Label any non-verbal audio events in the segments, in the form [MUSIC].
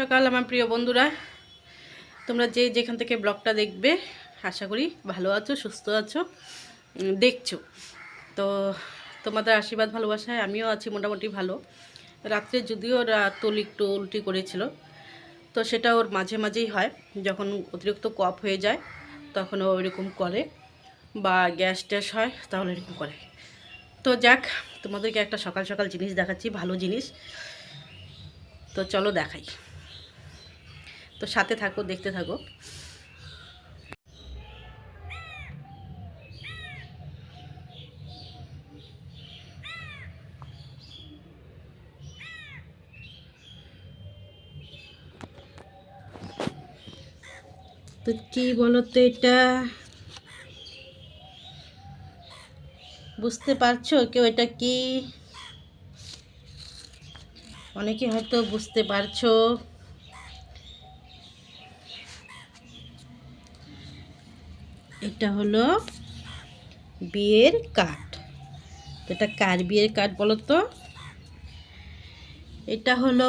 সকাল, আমার প্রিয় বন্ধুরা। তোমরা যে যেখান থেকে ব্লগটা দেখবে, আশা করি ভালো আছো, সুস্থ আছো দেখছ। তো তোমাদের আশীর্বাদ, ভালোবাসায় আমিও আছি, মোটামুটি ভালো। রাত্রে যদিও রাতুল একটু উল্টি করেছিল, তো সেটা ওর মাঝে মাঝেই হয়। যখন অতিরিক্ত কফ হয়ে যায়, তখন ও এরকম করে, বা গ্যাস ট্যাস হয়, তাহলে এরকম করে। তো যাক, তোমাদেরকে একটা সকাল সকাল জিনিস দেখাচ্ছি, ভালো জিনিস। তো চলো দেখাই। তো সাথে থাকো, দেখতে থাকো। তো কি বলো তো এটা? বুঝতে পারছ কেউ এটা কি? অনেকে হয়তো বুঝতে পারছ। এটা হলো বিয়ের কার্ড। এটা কার বিয়ের কার্ড বলো তো? এটা হলো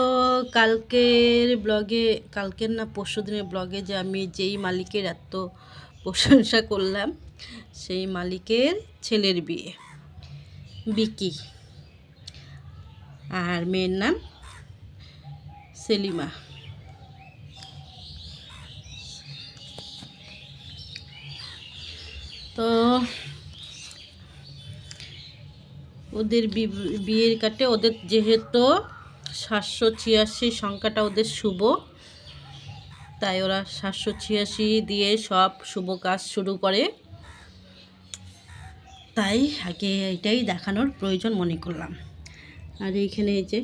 কালকের ব্লগে, কালকের না পরশু দিনের ব্লগে যে আমি যেই মালিকের এত প্রশংসা করলাম, সেই মালিকের ছেলের বিয়ে। বিকি আর মেয়ের নাম সেলিমা। তো ওদের বিয়ের কাটে। ওদের যেহেতু সাতশো ছিয়াশি সংখ্যাটা ওদের শুভ, তাই ওরা সাতশো ছিয়াশি দিয়ে সব শুভ কাজ শুরু করে। তাই আগে এটাই দেখানোর প্রয়োজন মনে করলাম। আর এইখানে এই যে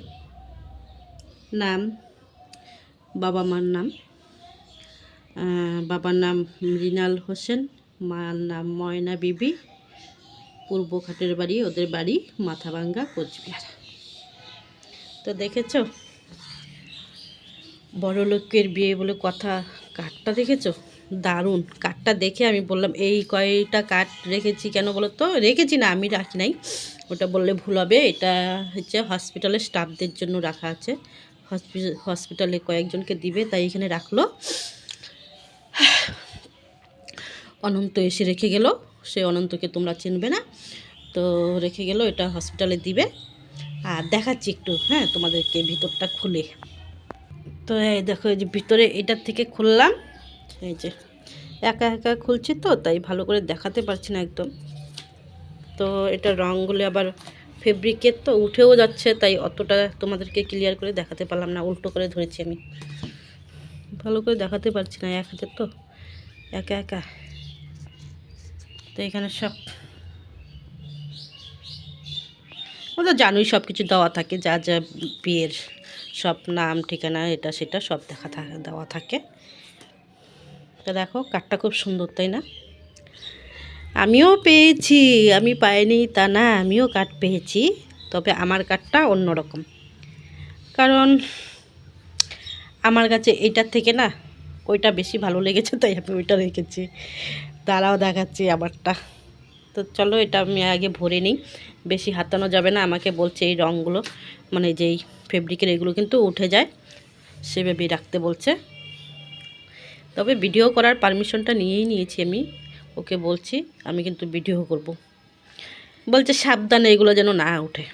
নাম, বাবা মার নাম বাবার নাম মৃণাল হোসেন। মার নাম ময়না বিবি। পূর্ব খাটের বাড়ি, ওদের বাড়ি মাথাভাঙ্গা, কোচবিহার। তো দেখেছ? বড় লোকের বিয়ে বলে কথা, কাঠটা দেখেছ? দারুণ। কাঠটা দেখে আমি বললাম, এই কয়টা কাঠ রেখেছি কেন বলো তো? রেখেছি না, আমি রাখি নাই। ওটা বললে ভুল হবে। এটা হচ্ছে হসপিটালের স্টাফদের জন্য রাখা আছে। হসপি- হসপিটালে কয়েকজনকে দিবে, তাই এখানে রাখল। অনন্ত এসে রেখে গেল। সে অনন্তকে তোমরা চিনবে না। তো রেখে গেল, এটা হসপিটালে দিবে। আর দেখাচ্ছি একটু হ্যাঁ তোমাদেরকে ভিতরটা খুলে। তো এই দেখো, এই যে ভিতরে এটার থেকে খুললাম। এই যে, একা একা খুলছি তো, তাই ভালো করে দেখাতে পারছি না একদম। তো এটা রঙগুলো আবার ফেব্রিকের তো উঠেও যাচ্ছে, তাই অতটা তোমাদেরকে ক্লিয়ার করে দেখাতে পারলাম না। উল্টো করে ধরেছি আমি। ভালো করে দেখাতে পারছি না এক হাতে তো। একা একা। তো এখানে সব ও তো জানোই সব কিছু দেওয়া থাকে, যা যা বিয়ের সব নাম, ঠিকানা, এটা, সেটা সব দেখা থাকে দেওয়া থাকে। তো দেখো, কাঠটা খুব সুন্দর, তাই না? আমিও পেয়েছি, আমি পাইনি তা না, আমিও কাঠ পেয়েছি, তবে আমার কাঠটা অন্যরকম। কারণ আমার কাছে এইটার থেকে না, ওইটা বেশি ভালো লেগেছে, তাই আমি ওইটা রেখেছি। তারাও দেখাচ্ছি আবারটা তো চলো এটা আমি আগে ভরে নিই। বেশি হাতানো যাবে না, আমাকে বলছে এই রঙগুলো মানে যেই ফেব্রিকের এগুলো কিন্তু উঠে যায়, সেভাবেই রাখতে বলছে। তবে ভিডিও করার পারমিশনটা নিয়েই নিয়েছি আমি, ওকে বলছি, আমি কিন্তু ভিডিও করব। বলছে সাবধানে এগুলো যেন না উঠে।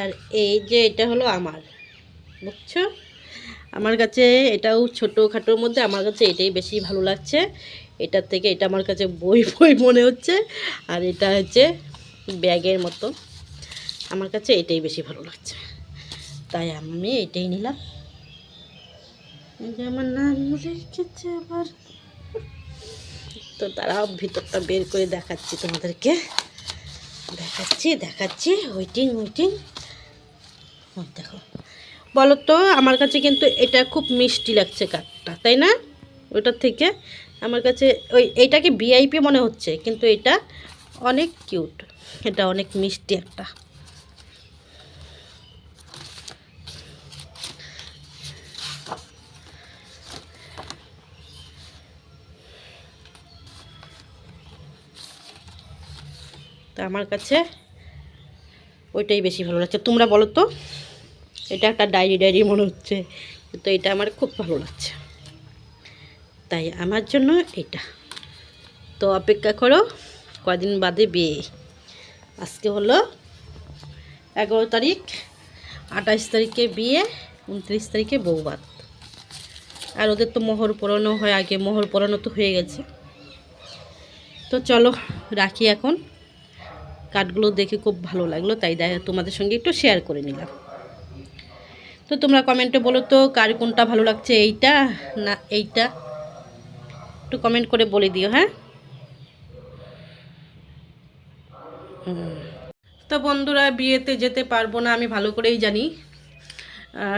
আর এই যে এটা হলো আমার, বুঝছ? আমার কাছে এটাও ছোটোখাটোর মধ্যে, আমার কাছে এটাই বেশি ভালো লাগছে। এটার থেকে এটা আমার কাছে বই [LAUGHS] বই মনে হচ্ছে। আর এটা হচ্ছে ব্যাগের মতো। আমার কাছে এটাই বেশি ভালো লাগছে। তাই আমি এটাই নিলাম। আমার নাম লিখেছে আবার। তো তারাও ভিতরটা বের করে দেখাচ্ছি তোমাদেরকে। দেখাচ্ছি দেখাচ্ছি। ওয়েটিং ওয়েটিং দেখো। বলো তো, আমার কাছে কিন্তু এটা খুব মিষ্টি লাগছে কাঠটা, তাই না? ওটার থেকে আমার কাছে ওই এইটাকে ভিআইপি মনে হচ্ছে, কিন্তু এটা অনেক কিউট। এটা অনেক মিষ্টি একটা। তো আমার কাছে ওইটাই বেশি ভালো লাগছে। তোমরা বলো তো, এটা একটা ডায়েরি ডায়েরি মনে হচ্ছে তো এটা আমার খুব ভালো লাগছে। তাই আমার জন্য এটা। তো অপেক্ষা করো, কদিন বাদে বিয়ে। আজকে হলো এগারো তারিখ আঠাশ তারিখে বিয়ে, উনত্রিশ তারিখে বৌবাত। আর ওদের তো মোহর পরানো হয় আগে, মোহর পরানো তো হয়ে গেছে। তো চলো, রাখি এখন। কাঠগুলো দেখে খুব ভালো লাগল, তাই দেখা তোমাদের সঙ্গে একটু শেয়ার করে নিলাম। তো তোমরা কমেন্টে বলো তো, কার কোনটা ভালো লাগছে, এইটা না এইটা? একটু কমেন্ট করে বলে দিও হ্যাঁ। তো বন্ধুরা, বিয়েতে যেতে পারব না, আমি ভালো করেই জানি।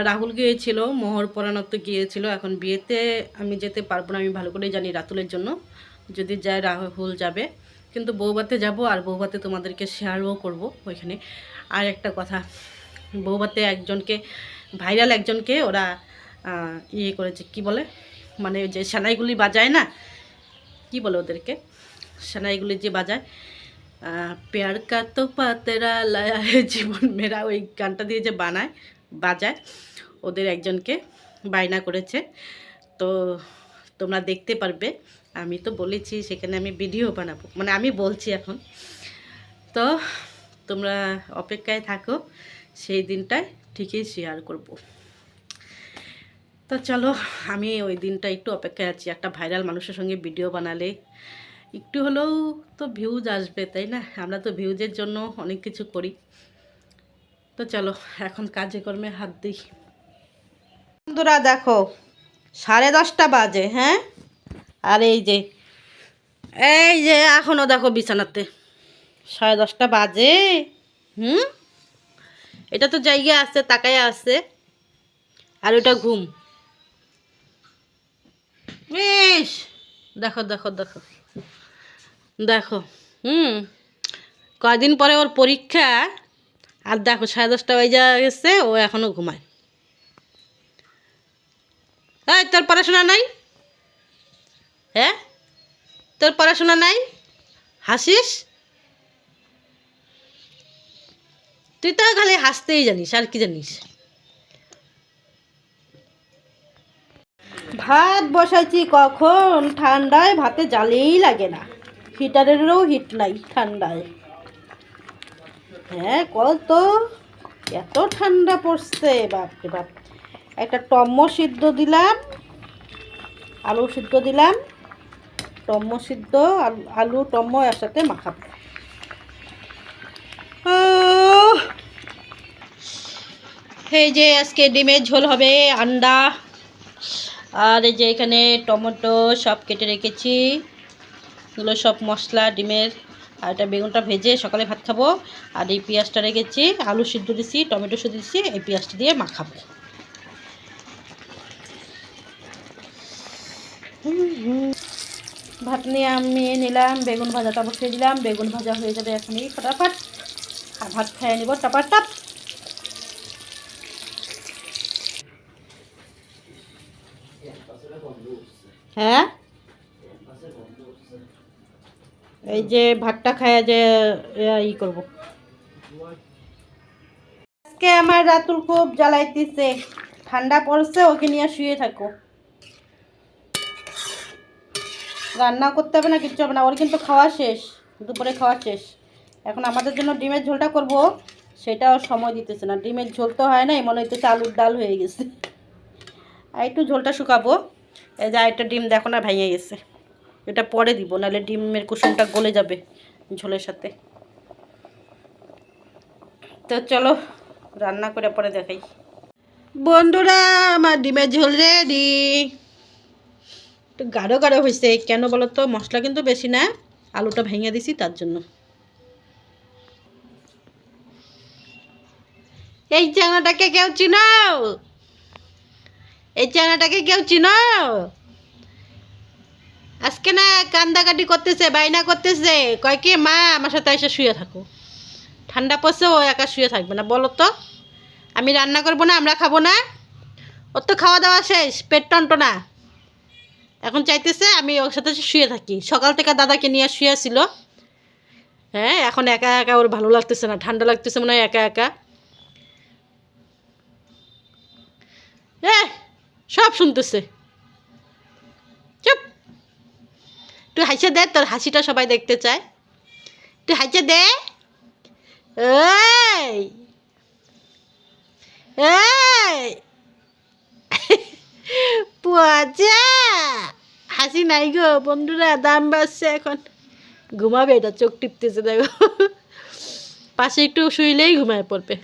রাহুল গিয়েছিল, মোহর পরানোতে গিয়েছিল, এখন বিয়েতে আমি যেতে পারব না, আমি ভালো করেই জানি রাতুলের জন্য। যদি যায়, রাহুল যাবে। কিন্তু বৌবাতে যাব, আর বৌবাতে তোমাদেরকে শেয়ারও করব ওইখানে। আর একটা কথা বৌবাতে একজনকে ভাইরাল একজনকে ওরা ইয়ে করেছে, কি বলে? মানে যে সানাইগুলি বাজায় না, কি বলে ওদেরকে? সানাইগুলি যে বাজায়। প্যার কা তো পাতেরা লায়া জীবন মেরা, ওই গানটা দিয়ে যে বানায়, বাজায়, ওদের একজনকে বায়না করেছে। তো তোমরা দেখতে পারবে, আমি তো বলেছি সেখানে আমি ভিডিও বানাবো মানে আমি বলছি এখন। তো তোমরা অপেক্ষায় থাকো, সেই দিনটায় ঠিকই শেয়ার করব। তো চলো, আমি ওই দিনটা একটু অপেক্ষায় আছি। একটা ভাইরাল মানুষের সঙ্গে ভিডিও বানালে। একটু হলেও তো ভিউজ আসবে, তাই না? আমরা তো ভিউজের জন্য অনেক কিছু করি। তো চলো, এখন কাজে কর্মে হাত দিই। বন্ধুরা দেখো, সাড়ে দশটা বাজে হ্যাঁ? আর এই যে এই যে এখনও দেখো বিছানাতে। সাড়ে দশটা বাজে, হুম? এটা তো জায়গা আছে, তাকায় আছে। আর ওটা ঘুম। বেশ। দেখো দেখো দেখো। দেখো, হুম। কয়দিন পরে ওর পরীক্ষা? আর দেখো, সাড়ে দশটা বাজে গেছে, ও এখনও ঘুমায়। এই, তোর পড়াশোনা নাই? হ্যাঁ? তোর পড়াশোনা নাই? হাসিস? তুই তো খালি হাসতেই জানিস, আর কি জানিস? ভাত বসাইছি কখন? ঠান্ডায় ভাতে জ্বালেই লাগে না। হিটারেরও হিট নাই ঠান্ডায়। হ্যাঁ কত? এত ঠান্ডা পড়ছে, বাপরে বাপ। একটা টম্ম সিদ্ধ দিলাম, আলু সিদ্ধ দিলাম, টম্ম সিদ্ধ, আলু টম্ম একসাথে মাখাবো! এই যে আজকে ডিমের ঝোল হবে, আন্ডা। আর এই যে এখানে টমেটো সব কেটে রেখেছি। এগুলো সব মশলা, ডিমের আর এটা বেগুনটা ভেজে সকালে ভাত খাব। আর এই পেঁয়াজটা রেখেছি, আলু সিদ্ধ দিছি, টমেটো সিদ্ধ দিছি, এই পেঁয়াজটা দিয়ে মাখাবো। ভাত নিয়ে আমি নিলাম, বেগুন ভাজাটা বসিয়ে দিলাম, বেগুন ভাজা হয়ে যাবে এখনই, ফটাফট। আর ভাত খেয়ে নিব টাপাটাপ হ্যাঁ? এই যে ভাতটা খায় যে ই করব। আজকে আমার রাতুল খুব জ্বালাইতেছে, ঠান্ডা পড়ছে, ওকে নিয়ে শুয়ে থাকো। রান্না করতে হবে না, কিচ্ছু হবে না, ওর কিন্তু খাওয়া শেষ, দুপুরে খাওয়া শেষ। এখন আমাদের জন্য ডিমের ঝোলটা করব, সেটাও সময় দিতেছে না। ডিমের ঝোল তো হয় না মনে হইতেছে আলুর ডাল হয়ে গেছে। আর একটু ঝোলটা শুকাবো। এই যে একটা ডিম দেখো না, ভেঙে গেছে। এটা পরে দিব, নাহলে ডিমের কুসুমটা গলে যাবে ঝোলের সাথে। তো চলো, রান্না করে পরে দেখাই। বন্ধুরা, আমার ডিমের ঝোল রেডি একটু গাঢ় গাঢ় হয়েছে, কেন বলো তো মশলা কিন্তু বেশি না, আলুটা ভেঙে দিছি তার জন্য। এই চানাটাকে কেউ চিনো? এই চানাটাকে কেউ চিনো? আজকে না কান্দাকাটি করতেছে বাইনা করতেছে। কয় কি, মা, আমার সাথে এসে শুয়ে থাকো। ঠান্ডা পড়ছে, ও একা শুয়ে থাকবে না। বলো তো, আমি রান্না করব না, আমরা খাব না? ওর তো খাওয়া দাওয়া শেষ, পেট টন্টনা এখন চাইতেছে আমি ওর সাথে শুয়ে থাকি। সকাল থেকে দাদাকে নিয়ে শুয়েছিল হ্যাঁ এখন একা একা ওর ভালো লাগতেছে না, ঠান্ডা লাগতেছে মনে হয় একা একা। এ সব শুনতেছে। চুপ। তুই হাসিয়ে দে, তোর হাসিটা সবাই দেখতে চায়। তুই হাসিয়ে দে। এই। [LAUGHS] হাসি নাই গো, বন্ধুরা, দাম বাড়ছে এখন। ঘুমাবে, এটা চোখ টিপতেছে, দেখো। পাশে একটু শুইলেই ঘুমায় পড়বে।